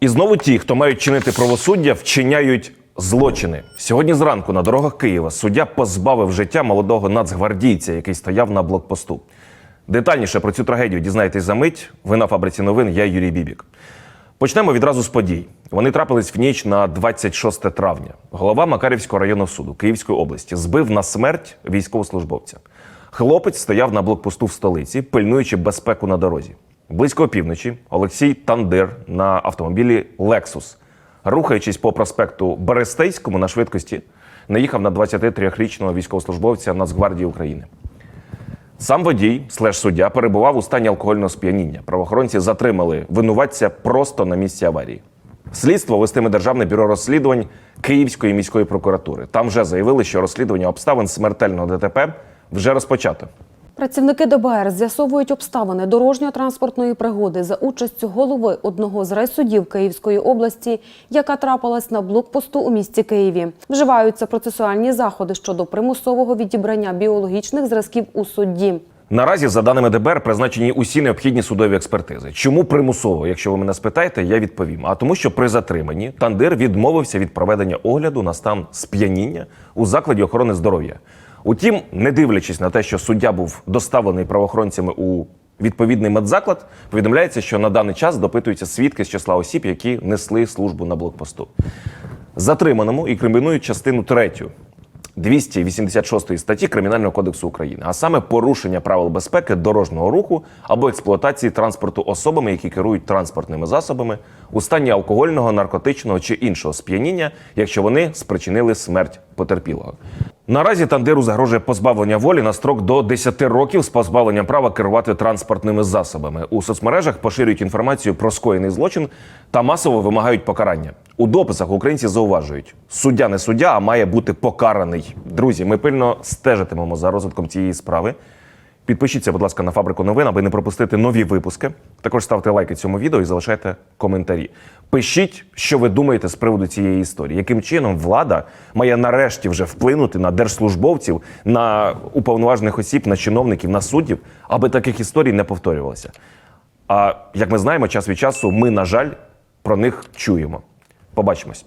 І знову ті, хто мають чинити правосуддя, вчиняють злочини. Сьогодні зранку на дорогах Києва суддя позбавив життя молодого нацгвардійця, який стояв на блокпосту. Детальніше про цю трагедію дізнаєтесь за мить. Ви на фабриці новин. Я Юрій Бібік. Почнемо відразу з подій. Вони трапились в ніч на 26 травня. Голова Макарівського районного суду Київської області збив на смерть військовослужбовця. Хлопець стояв на блокпосту в столиці, пильнуючи безпеку на дорозі. Близько опівночі Олексій Тандир на автомобілі Lexus, рухаючись по проспекту Берестейському на швидкості, наїхав на 23-річного військовослужбовця Нацгвардії України. Сам водій слеш суддя перебував у стані алкогольного сп'яніння. Правоохоронці затримали винуватця просто на місці аварії. Слідство вестиме Державне бюро розслідувань Київської міської прокуратури. Там вже заявили, що розслідування обставин смертельного ДТП вже розпочато. Працівники ДБР з'ясовують обставини дорожньо-транспортної пригоди за участю голови одного з райсудів Київської області, яка трапилась на блокпосту у місті Києві. Вживаються процесуальні заходи щодо примусового відібрання біологічних зразків у судді. Наразі, за даними ДБР, призначені усі необхідні судові експертизи. Чому примусово? Якщо ви мене спитаєте, я відповім. А тому, що при затриманні Тандир відмовився від проведення огляду на стан сп'яніння у закладі охорони здоров'я. Утім, не дивлячись на те, що суддя був доставлений правоохоронцями у відповідний медзаклад, повідомляється, що на даний час допитуються свідки з числа осіб, які несли службу на блокпосту. Затриманому і кримінують частину третю 286 статті Кримінального кодексу України, а саме порушення правил безпеки дорожнього руху або експлуатації транспорту особами, які керують транспортними засобами у стані алкогольного, наркотичного чи іншого сп'яніння, якщо вони спричинили смерть потерпілого. Наразі Тандиру загрожує позбавлення волі на строк до 10 років з позбавленням права керувати транспортними засобами. У соцмережах поширюють інформацію про скоєний злочин та масово вимагають покарання. У дописах українці зауважують, суддя не суддя, а має бути покараний. Друзі, ми пильно стежитимемо за розвитком цієї справи. Підпишіться, будь ласка, на фабрику новин, аби не пропустити нові випуски. Також ставте лайки цьому відео і залишайте коментарі. Пишіть, що ви думаєте з приводу цієї історії. Яким чином влада має нарешті вже вплинути на держслужбовців, на уповноважених осіб, на чиновників, на суддів, аби таких історій не повторювалося. А як ми знаємо, час від часу ми, на жаль, про них чуємо. Побачимось.